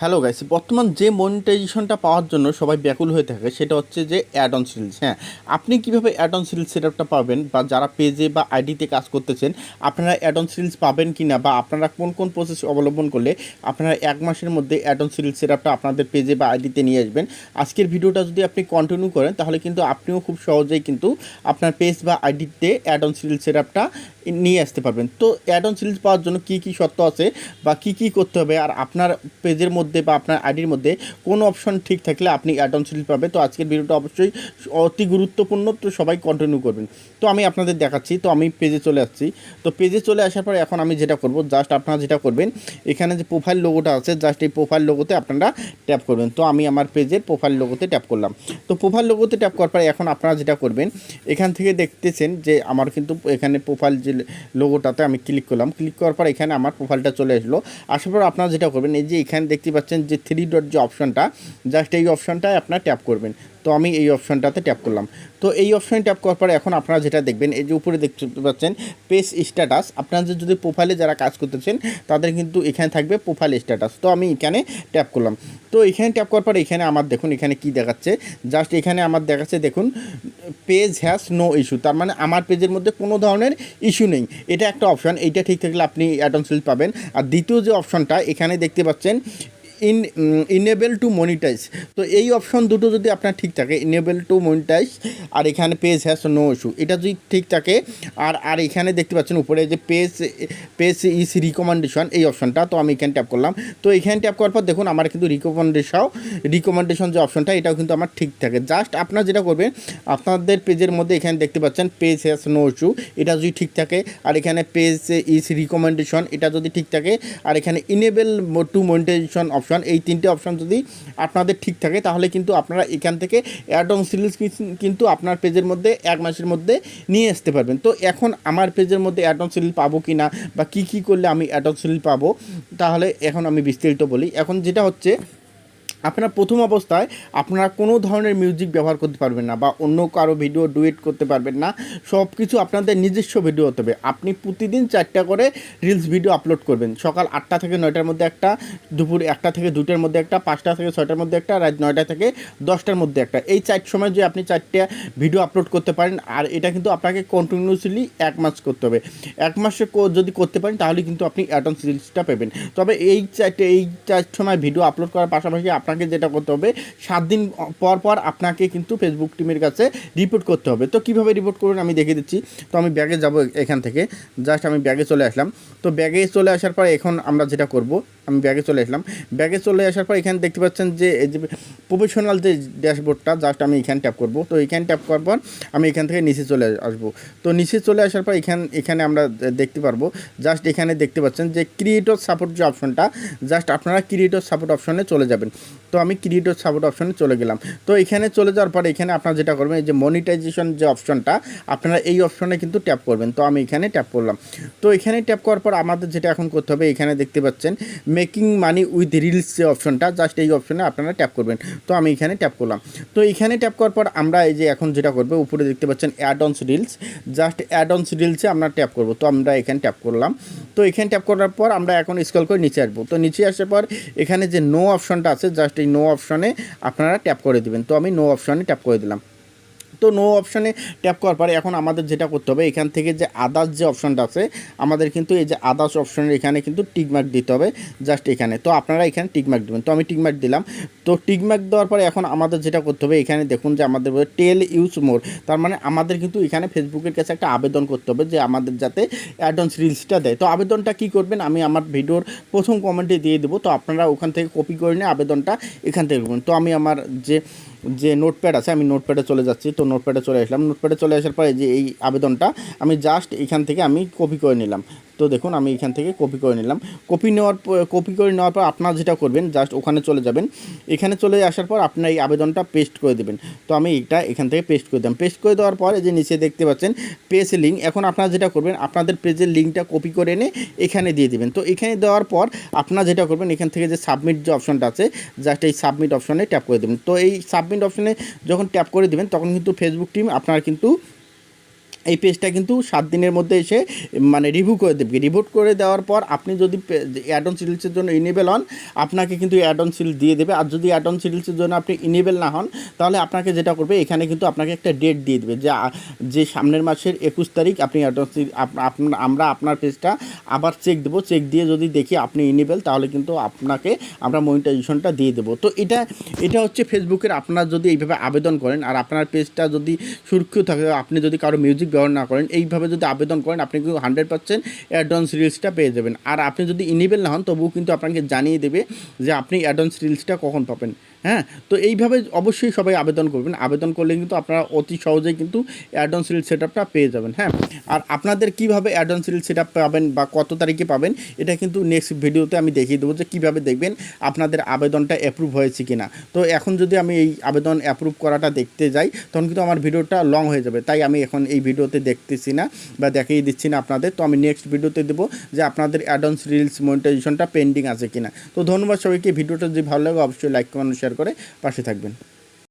Hello guys বর্তমান যে মনিটাইজেশনটা পাওয়ার জন্য সবাই ব্যাকুল হয়ে থাকে সেটা হচ্ছে যে অ্যাড অন সিরিজ হ্যাঁ আপনি কীভাবে অ্যাড অন সিরিজ সেটআপটা পাবেন বা যারা পেজে বা আইডিতে কাজ করতেছেন, আপনারা অ্যাড অন সিরিজ পাবেন কি না বা আপনারা কোন কোন প্রসেস অবলম্বন করলে আপনারা এক মাসের মধ্যে অ্যাড অন সিরিজ সেটআপটা আপনাদের পেজে বা আইডিতে নিয়ে আসবেন। আজকের ভিডিওটা যদি আপনি কন্টিনিউ করেন, তাহলে কিন্তু আপনিও খুব সহজেই কিন্তু আপনার পেজ বা আইডিতে অ্যাড অন সিরিজ সেটআপটা নিয়ে আসতে পারবেন। তো অ্যাড অন সিরিজ পাওয়ার জন্য কী কী শর্ত আছে বা কী কী করতে হবে? আর আপনার পেজের মধ্যে বা আপনার আইডির মধ্যে কোন অপশন ঠিক থাকলে আপনি অ্যাড অন সিরিজ পাবে তো আজকের ভিডিওটা অবশ্যই অতি গুরুত্বপূর্ণ, তো সবাই কন্টিনিউ করবেন। তো আমি আপনাদের দেখাচ্ছি, তো আমি পেজে চলে আসছি। তো পেজে চলে আসার পরে এখন আমি যেটা করব জাস্ট আপনারা যেটা করবেন, এখানে যে প্রোফাইল লোগোটা আছে জাস্ট এই প্রোফাইল লোগোতে আপনারা ট্যাপ করবেন। তো আমি আমার পেজের প্রোফাইল লোগোতে ট্যাপ করলাম। তো প্রোফাইল লোগোতে ট্যাপ করার পরে এখন আপনারা যেটা করবেন, এখান থেকে দেখতেছেন যে আমার কিন্তু এখানে প্রোফাইল যে লোগোটাতে আমি ক্লিক করলাম। ক্লিক করার পর এখানে আমার প্রোফাইলটা চলে আসলো। আসার পর আপনারা যেটা করবেন, এই যে এখানে দেখতে পাচ্ছেন যে থ্রি ডট যে অপশনটা জাস্ট এই অপশনটায় আপনার ট্যাপ করবেন। তো আমি এই অপশনটাতে ট্যাপ করলাম। তো এই অপশনে ট্যাপ করার পরে এখন আপনারা যেটা দেখবেন, এই যে উপরে দেখতে পাচ্ছেন পেজ স্ট্যাটাস আপনাদের যদি প্রোফাইলে যারা কাজ করতেছেন, তাদের কিন্তু এখানে থাকবে প্রোফাইল স্ট্যাটাস তো আমি এখানে ট্যাপ করলাম। তো এখানে ট্যাপ করার পরে এখানে আমার দেখুন, এখানে কি দেখাচ্ছে? জাস্ট এখানে আমার দেখাচ্ছে, দেখুন পেজ হ্যাজ নো ইস্যু তার মানে আমার পেজের মধ্যে কোনো ধরনের ইস্যু নেই। এটা একটা অপশন এইটা ঠিক থাকলে আপনি অ্যাডন সিল পাবেন। আর দ্বিতীয় যে অপশনটা এখানে দেখতে পাচ্ছেন ইন ইনেবল টু মনিটাইজ তো এই অপশন দুটো যদি আপনার ঠিক থাকে ইনেবল টু মনিটাইজ আর এখানে পেজ হ্যাস নো ইস্যু এটা যদি ঠিক থাকে, আর আর এখানে দেখতে পাচ্ছেন উপরে যে পেজ পেজ ইস রিকমেন্ডেশন এই অপশনটা তো আমি এখানে ট্যাপ করলাম। তো এখানে ট্যাপ করার পর দেখুন, আমার কিন্তু রিকমেন্ডেশন রিকমেন্ডেশন যে অপশনটা এটাও কিন্তু আমার ঠিক থাকে। জাস্ট আপনার যেটা করবেন, আপনাদের পেজের মধ্যে এখানে দেখতে পাচ্ছেন পেজ হ্যাস নো ইস্যু এটা যদি ঠিক থাকে, আর এখানে পেজ ইস রিকমেন্ডেশন এটা যদি ঠিক থাকে, আর এখানে ইনেবল টু মনিটাইজেশন অপশন এই তিনটে অপশন যদি আপনাদের ঠিক থাকে, তাহলে কিন্তু আপনারা এখান থেকে অ্যাডন সিরিজ কিন্তু আপনার পেজের মধ্যে এক মাসের মধ্যে নিয়ে আসতে পারবেন। তো এখন আমার পেজের মধ্যে অ্যাড অন সিরিজ পাবো কি না বা কী কী করলে আমি অ্যাড অন সিরিজ পাবো, তাহলে এখন আমি বিস্তারিত বলি। এখন যেটা হচ্ছে আপনার প্রথম অবস্থায় আপনারা কোনো ধরনের মিউজিক ব্যবহার করতে পারবেন না বা অন্য কারও ভিডিও ডুয়েট করতে পারবেন না। সব কিছু আপনাদের নিজস্ব ভিডিও হতে হবে। আপনি প্রতিদিন চারটা করে রিলস ভিডিও আপলোড করবেন। সকাল আটটা থেকে নয়টার মধ্যে একটা, দুপুর একটা থেকে দুটার মধ্যে একটা, পাঁচটা থেকে ছয়টার মধ্যে একটা, রাত নয়টা থেকে দশটার মধ্যে একটা। এই চার সময় যে আপনি চারটে ভিডিও আপলোড করতে পারেন, আর এটা কিন্তু আপনাকে কন্টিনিউসলি এক মাস করতে হবে। এক মাসে যদি করতে পারেন, তাহলে কিন্তু আপনি অ্যাটম রিলসটা পাবেন। তবে এই চারটে এই চার সময় ভিডিও আপলোড করার পাশাপাশি আপনাকে যেটা করতে হবে, সাত দিন পর পর আপনাকে কিন্তু ফেসবুক টিমের কাছে রিপোর্ট করতে হবে। তো কীভাবে রিপোর্ট করবেন আমি দেখে দিচ্ছি। তো আমি ব্যাগে যাব এখান থেকে। জাস্ট আমি ব্যাগে চলে আসলাম। তো ব্যাগে চলে আসার পর এখন আমরা যেটা করব, আমি ব্যাগে চলে আসলাম। ব্যাগে চলে আসার পর এখানে দেখতে পাচ্ছেন যে এই যে প্রফেশনাল যে ড্যাশবোর্ডটা জাস্ট আমি এখানে ট্যাপ করব। তো এখানে ট্যাপ করার পর আমি এখান থেকে নিচে চলে আসব। তো নিচে চলে আসার পর এখান এখানে আমরা দেখতে পারব। জাস্ট এখানে দেখতে পাচ্ছেন যে ক্রিয়েটর সাপোর্ট যে অপশনটা জাস্ট আপনারা ক্রিয়েটর সাপোর্ট অপশনে চলে যাবেন। তো আমি ক্রিয়েটর সাপোর্ট অপশনে চলে গেলাম। তো এখানে চলে যাওয়ার পরে এখানে আপনারা যেটা করবেন, এই যে মনিটাইজেশন যে অপশনটা আপনারা এই অপশনে কিন্তু ট্যাপ করবেন। তো আমি এখানে ট্যাপ করলাম। তো এখানে ট্যাপ করার পর আমাদের যেটা এখন করতে হবে, এখানে দেখতে পাচ্ছেন মেকিং মানি উইথ রিলস যে অপশনটা জাস্ট এই অপশনে আপনারা ট্যাপ করবেন। তো আমি এখানে ট্যাপ করলাম। তো এখানে ট্যাপ করার পর আমরা এই যে এখন যেটা করব, উপরে দেখতে পাচ্ছেন add ons reels just add ons রিলসে আমরা ট্যাপ করব। তো আমরা এখানে ট্যাপ করলাম। তো এখানে ট্যাপ করার পর আমরা এখন স্ক্রল করে নিচে আসব। তো নিচে আসার পর এখানে যে নো অপশনটা আছে জাস্ট এই নো অপশনে আপনারা ট্যাপ করে দিবেন। তো আমি নো অপশনে ট্যাপ করে দিলাম। তো নো অপশানে ট্যাপ করার পরে এখন আমাদের যেটা করতে হবে, এখান থেকে যে আদার্স যে অপশানটা আছে, আমাদের কিন্তু এই যে আদার্স অপশনের এখানে কিন্তু টিকমার্ক দিতে হবে জাস্ট এখানে। তো আপনারা এখানে টিকমার্ক দেবেন। তো আমি টিকমার্ক দিলাম। তো টিকমার্ক দেওয়ার পরে এখন আমাদের যেটা করতে হবে, এখানে দেখুন যে আমাদের টেল ইউজ মোর তার মানে আমাদের কিন্তু এখানে ফেসবুকের কাছে একটা আবেদন করতে হবে যে আমাদের যাতে অ্যাডভান্স রিলসটা দেয়। তো আবেদনটা কি করবেন? আমি আমার ভিডিওর প্রথম কমেন্টে দিয়ে দেবো। তো আপনারা ওখান থেকে কপি করে নিয়ে আবেদনটা এখান থেকে করবেন। তো আমি আমার যে যে নোটপ্যাড আছে, আমি নোটপ্যাডে চলে যাচ্ছি। তো নোটপ্যাডে চলে আসলাম। নোটপ্যাডে চলে আসার পরে যে এই আবেদনটা, আমি জাস্ট এখান থেকে আমি কপি করে নিলাম। তো দেখুন, আমি এখান থেকে কপি করে নিলাম। কপি নেওয়ার কপি করে নেওয়ার পর আপনারা যেটা করবেন জাস্ট ওখানে চলে যাবেন। এখানে চলে আসার পর আপনার এই আবেদনটা পেস্ট করে দেবেন। তো আমি এটা এখান থেকে পেস্ট করে দিলাম। পেস্ট করে দেওয়ার পর এই যে নিচে দেখতে পাচ্ছেন পেজ লিঙ্ক এখন আপনারা যেটা করবেন, আপনাদের পেজের লিঙ্কটা কপি করে এনে এখানে দিয়ে দিবেন। তো এখানে দেওয়ার পর আপনারা যেটা করবেন, এখান থেকে যে সাবমিট যে অপশনটা আছে জাস্ট এই সাবমিট অপশনে ট্যাপ করে দেবেন। তো এই সাবমিট অপশনে যখন ট্যাপ করে দিবেন, তখন কিন্তু ফেসবুক টিম আপনারা কিন্তু এই পেজটা কিন্তু সাত দিনের মধ্যে এসে মানে রিভিউ করে দেবে। রিভোট করে দেওয়ার পর আপনি যদি অ্যাড অন সিরিজের জন্য ইনেবেল হন, আপনাকে কিন্তু অ্যাড অন সিরিজ দিয়ে দেবে। আর যদি অ্যাড অন সিরিজের জন্য আপনি ইনেবেল না হন, তাহলে আপনাকে যেটা করবে, এখানে কিন্তু আপনাকে একটা ডেট দিয়ে দেবে যে যে সামনের মাসের একুশ তারিখ আপনি অ্যাড অন আমরা আপনার পেজটা আবার চেক দেবো। চেক দিয়ে যদি দেখি আপনি ইনেবেল তাহলে কিন্তু আপনাকে আমরা মনিটাইজেশনটা দিয়ে দেবো। তো এটা এটা হচ্ছে ফেসবুকের আপনার যদি এইভাবে আবেদন করেন, আর আপনার পেজটা যদি সুরক্ষিত থাকে, আপনি যদি কারও মিউজিক ব্যবহার না করেন, এইভাবে যদি আবেদন করেন, আপনি কিন্তু হান্ড্রেড পার্সেন্ট অ্যাডভান্স রিলসটা পেয়ে যাবেন। আর আপনি যদি ইনেবেল না হন, তবুও কিন্তু আপনাকে জানিয়ে দেবে যে আপনি অ্যাডভান্স রিলসটা কখন পাবেন। হ্যাঁ? তো এইভাবে অবশ্যই সবাই আবেদন করবেন। আবেদন করলে কিন্তু আপনারা অতি সহজেই কিন্তু অ্যাডভান্স রিল সেট পেয়ে যাবেন হ্যাঁ? আর আপনাদের কীভাবে অ্যাডভান্স রিল সেট পাবেন বা কত তারিখে পাবেন, এটা কিন্তু নেক্সট ভিডিওতে আমি দেখিয়ে দেবো যে কীভাবে দেখবেন আপনাদের আবেদনটা অ্যাপ্রুভ হয়েছে কি না তো এখন যদি আমি এই আবেদন অ্যাপ্রুভ করাটা দেখতে যাই, তখন কিন্তু আমার ভিডিওটা লং হয়ে যাবে। তাই আমি এখন এই ভিডিওতে দেখতেছি না বা দেখিয়ে দিচ্ছি না আপনাদের। তো আমি নেক্সট ভিডিওতে দেবো যে আপনাদের অ্যাডভান্স রিলস মনিটাইজেশনটা পেন্ডিং আছে কিনা। তো ধন্যবাদ সবাইকে। ভিডিওটা যদি ভালো লাগে, অবশ্যই লাইক কমেন্ট শেয়ার করে পাশে থাকবেন।